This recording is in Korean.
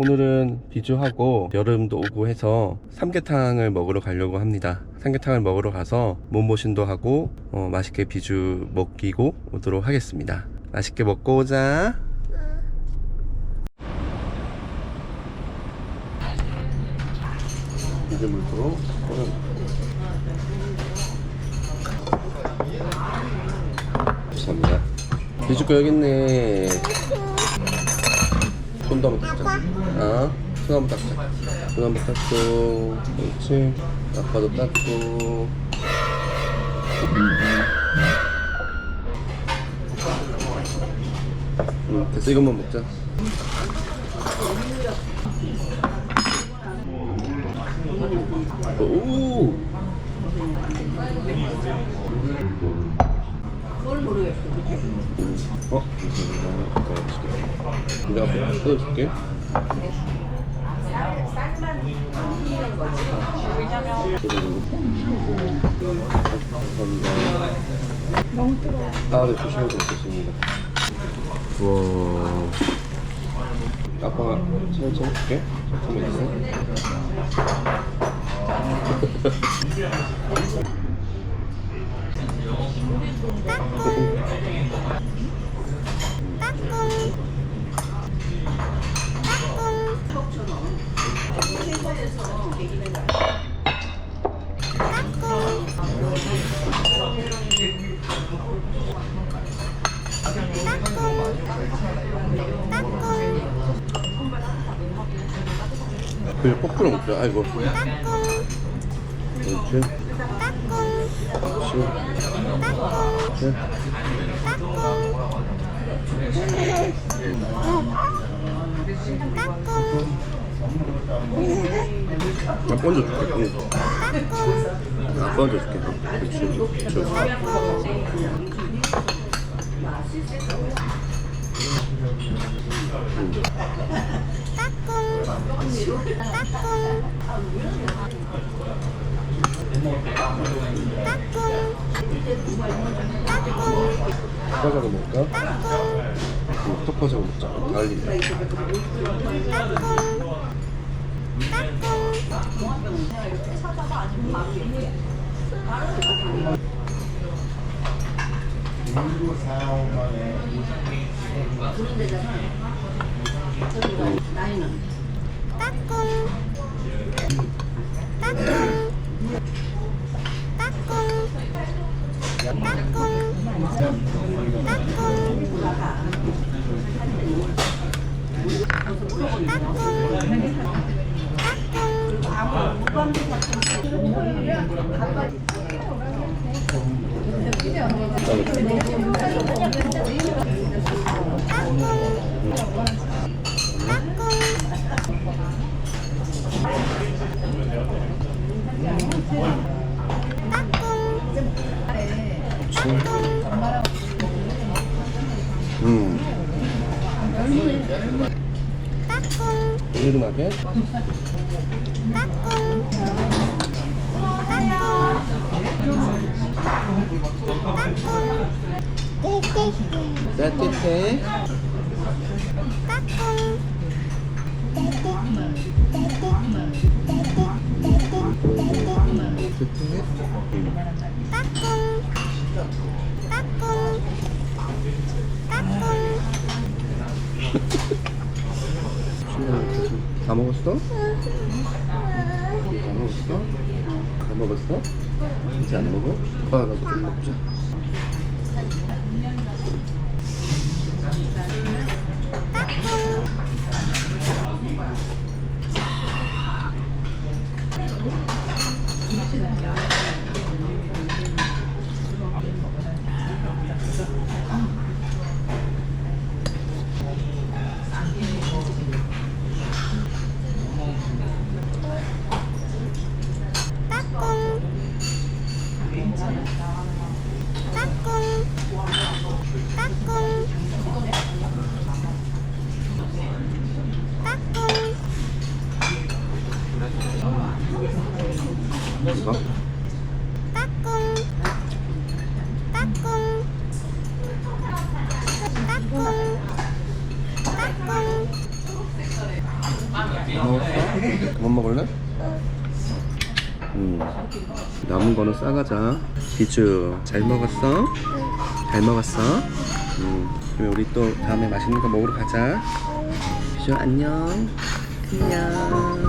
오늘은 비주하고 여름도 오고 해서 삼계탕을 먹으러 가려고 합니다. 삼계탕을 먹으러 가서 몸보신도 하고 어, 맛있게 비주 먹이고 오도록 하겠습니다. 맛있게 먹고 오자. 비주 물도 감사합니다. 비주 거 여기 있네. 손도 한번 닦자. 아, 손 한번 닦자. 손 한번 닦고, 그렇지. 아빠도 닦고. 응, 됐어. 이것만 먹자. 오! 어? 내가 뜯어줄게. 감사합니다. 너무 뜨거워. 아, 네, 조심해서 먹겠습니다. 우와. 아빠가 살짝 해줄게. 잠깐만 있어. 그냥 거꾸로 먹자. 아이고. 그렇지. 그렇지. 그렇 지. 나 얹어줄게. 응. 나 얹어줄게. 그렇지. 그렇지. 턱과자고 먹을까? 응, 턱과자고 먹자. 달리 네. 음. 이름하게? 따뜻해? 따뜻해 다 먹었어? 다 먹었어? 다 먹었어? 이제 안 먹어? 아빠가 좀 먹자 먹었어? 그만 먹을래? 음. 남은 거는 싸가자. 비주 잘 먹었어? 잘 먹었어? 음. 그러면 우리 또 다음에 맛있는 거 먹으러 가자. 비주 안녕. 안녕.